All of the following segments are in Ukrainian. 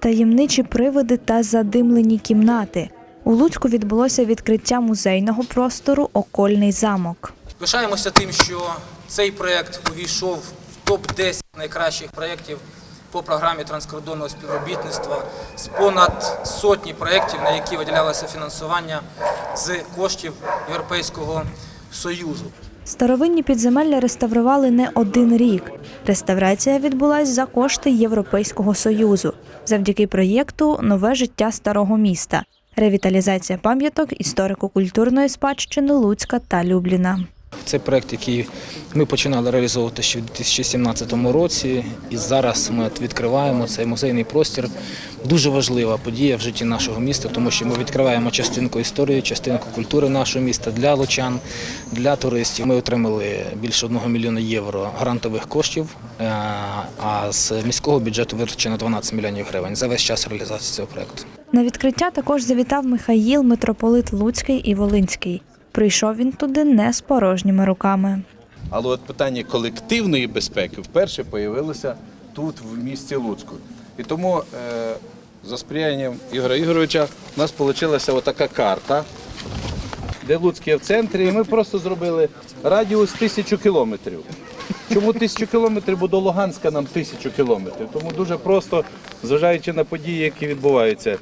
таємничі привиди та задимлені кімнати. У Луцьку відбулося відкриття музейного простору Окольний замок. Пишаємося тим, що цей проєкт увійшов в топ-10 найкращих проєктів по програмі транскордонного співробітництва з понад сотні проєктів, на які виділялося фінансування з коштів Європейського Союзу. Старовинні підземелля реставрували не один рік. Реставрація відбулась за кошти Європейського союзу завдяки проєкту Нове життя старого міста, ревіталізація пам'яток історико-культурної спадщини Луцька та Любліна. Це проєкт, який ми починали реалізовувати ще в 2017 році, і зараз ми відкриваємо цей музейний простір. Дуже важлива подія в житті нашого міста, тому що ми відкриваємо частинку історії, частинку культури нашого міста для лучан, для туристів. Ми отримали більше 1 мільйона євро грантових коштів, е, а з міського бюджету витрачено 12 мільйонів гривень за весь час реалізації цього проєкту. На відкриття також завітав Михаїл, митрополит Луцький і Волинський. Прийшов він туди не з порожніми руками. Але от питання колективної безпеки вперше появилося тут, в місті Луцьку. І тому е, за сприянням Ігоря Ігоровича у нас вийшла отака карта, де Луцьк є в центрі, і ми просто зробили радіус тисячу кілометрів. Чому тисячу кілометрів, бо до Луганська нам тисячу кілометрів. Тому дуже просто, зважаючи на події, які відбуваються.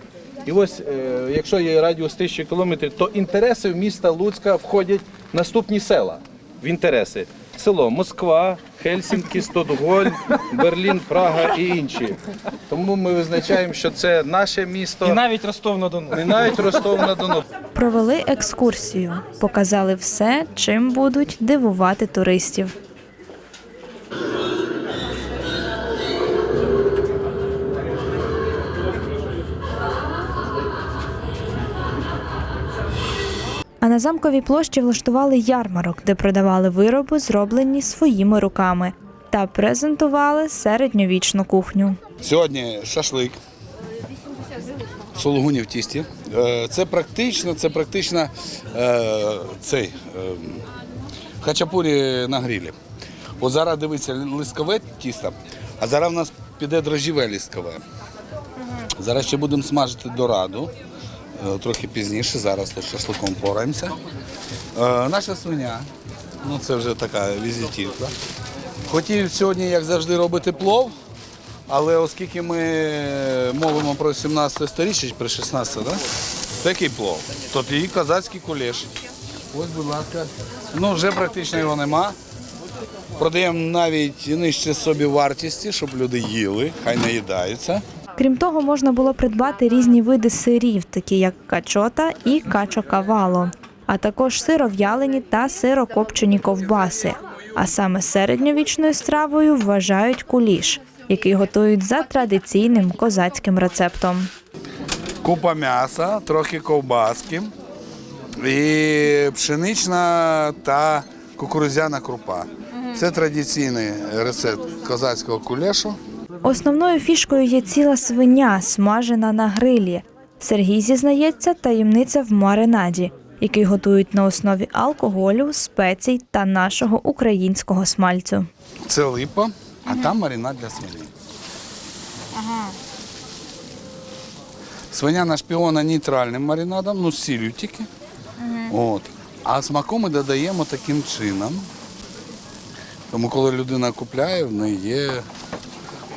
І ось, е, якщо є радіус тисячі кілометрів, то інтереси в міста Луцька входять наступні села в інтереси. Село Москва, Хельсінкі, Стокгольм, Берлін, Прага і інші. Тому ми визначаємо, що це наше місто. І навіть Ростов на Дону. І навіть Ростов на Дону. Провели екскурсію, показали все, чим будуть дивувати туристів. На замковій площі влаштували ярмарок, де продавали вироби, зроблені своїми руками, та презентували середньовічну кухню. Сьогодні шашлик. Сулугуні в тісті. Е, Це практично, це практично е, цей е, хачапурі на грилі. От зараз дивіться лискове тісто, а зараз в нас піде дрожжеве лискове. Зараз ще будемо смажити дораду. Е, Трохи пізніше, зараз тут шашликом пораємося. Е, Наша свиня, ну це вже така візитівка. Хотів сьогодні, як завжди, робити плов, але оскільки ми мовимо про 17 сторіччя, про 16, да? такий плов, то і козацький кулеш. Ось, будь ласка. Ну, вже практично його нема. Продаємо навіть нижче собі вартісті, щоб люди їли, хай наїдаються. Крім того, можна було придбати різні види сирів, такі як качота і качокавало, а також сиров'ялені та сирокопчені ковбаси. А саме середньовічною стравою вважають куліш, який готують за традиційним козацьким рецептом. Купа м'яса, трохи ковбаски і пшенична та кукурудзяна крупа. Це традиційний рецепт козацького кулешу. Основною фішкою є ціла свиня, смажена на грилі. Сергій зізнається, таємниця в маринаді, який готують на основі алкоголю, спецій та нашого українського смальцю. Це липа, а там маринад для свині. Свиня нашпіона нейтральним маринадом, ну з сіллю тільки. От. А смаку ми додаємо таким чином. Тому коли людина купляє, в неї є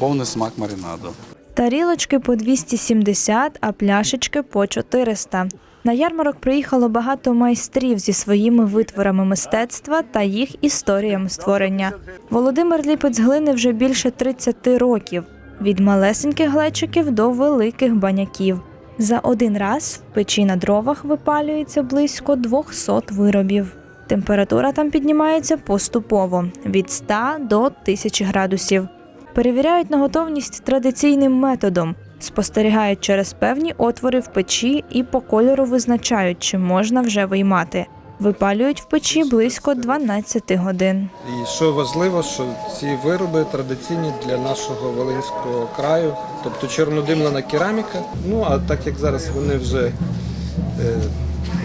повний смак маринаду. Тарілочки по 270, а пляшечки по 400. На ярмарок приїхало багато майстрів зі своїми витворами мистецтва та їх історіями створення. Володимир ліпить з глини вже більше 30 років, від малесеньких глечиків до великих баняків. За один раз в печі на дровах випалюється близько 200 виробів. Температура там піднімається поступово від 100 до 1000 градусів. Перевіряють на готовність традиційним методом, спостерігають через певні отвори в печі і по кольору визначають, чи можна вже виймати. Випалюють в печі близько 12 годин. І що важливо, що ці вироби традиційні для нашого Волинського краю, тобто чорнодимлена кераміка. Ну а так як зараз вони вже е,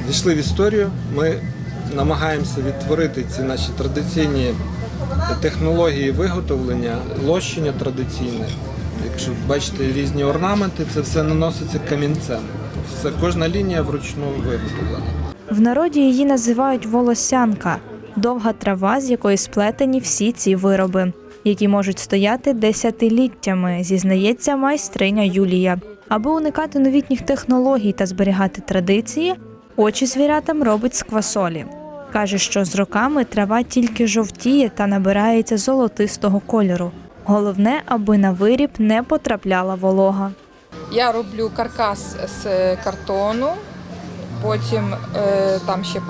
війшли в історію, ми намагаємося відтворити ці наші традиційні технології виготовлення, лощення традиційне Якщо бачите різні орнаменти, це все наноситься камінцем. Все, кожна лінія вручну виготовлена. В народі її називають волосянка довга трава, з якої сплетені всі ці вироби, які можуть стояти десятиліттями, зізнається майстриня Юлія. Аби уникати новітніх технологій та зберігати традиції, очі звірятам робить з квасолі. Каже, що з роками трава тільки жовтіє та набирається золотистого кольору. Головне, аби на виріб не потрапляла волога. Я роблю каркас з картону, потім е, там ще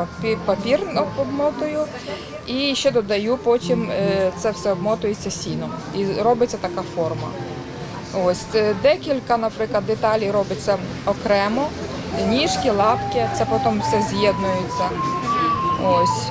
папір, обмотую і ще додаю, потім е, це все обмотується сіном і робиться така форма. Ось е, декілька, наприклад, деталей робиться окремо, ніжки, лапки, це потім все з'єднується. Ось.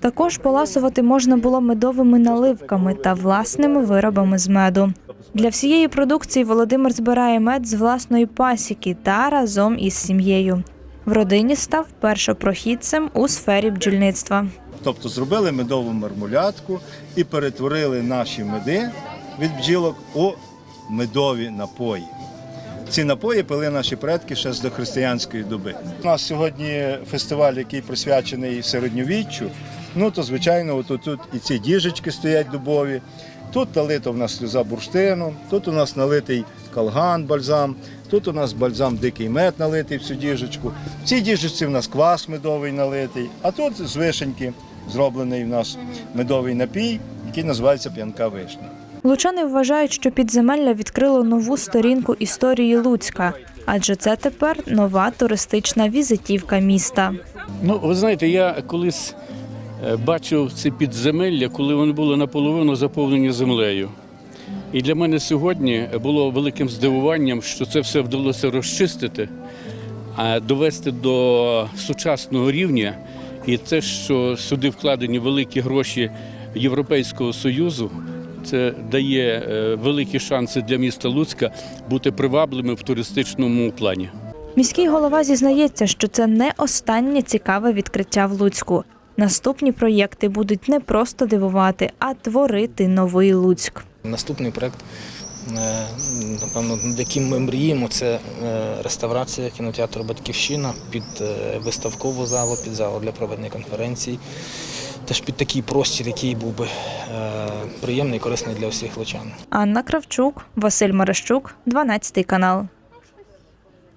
Також поласувати можна було медовими наливками та власними виробами з меду. Для всієї продукції Володимир збирає мед з власної пасіки та разом із сім'єю. В родині став першопрохідцем у сфері бджільництва. Тобто зробили медову мармулятку і перетворили наші меди від бджілок у медові напої. Ці напої пили наші предки ще з дохристиянської доби. У нас сьогодні фестиваль, який присвячений середньовіччю. Ну то звичайно, от тут і ці діжечки стоять дубові. Тут налито в нас сльоза бурштину, тут у нас налитий калган, бальзам, тут у нас бальзам дикий мед налитий в цю діжечку. В цій діжечці в нас квас медовий налитий, а тут з вишеньки зроблений в нас медовий напій, який називається п'янка вишня. Лучани вважають, що підземелля відкрило нову сторінку історії Луцька, адже це тепер нова туристична візитівка міста. Ну, ви знаєте, я колись е, бачив ці підземелля, коли вони були наполовину заповнені землею. І для мене сьогодні було великим здивуванням, що це все вдалося розчистити, довести до сучасного рівня. І те, що сюди вкладені великі гроші Європейського Союзу, це дає е, великі шанси для міста Луцька бути привабливим в туристичному плані. Міський голова зізнається, що це не останнє цікаве відкриття в Луцьку. Наступні проєкти будуть не просто дивувати, а творити новий Луцьк. Наступний проект, е, напевно, над яким ми мріємо, це е, реставрація кінотеатру Батьківщина під виставкову залу, під залу для проведення конференцій. Теж під такий простір, який був би е, приємний і корисний для всіх лучан. Анна Кравчук, Василь Марищук, 12 канал.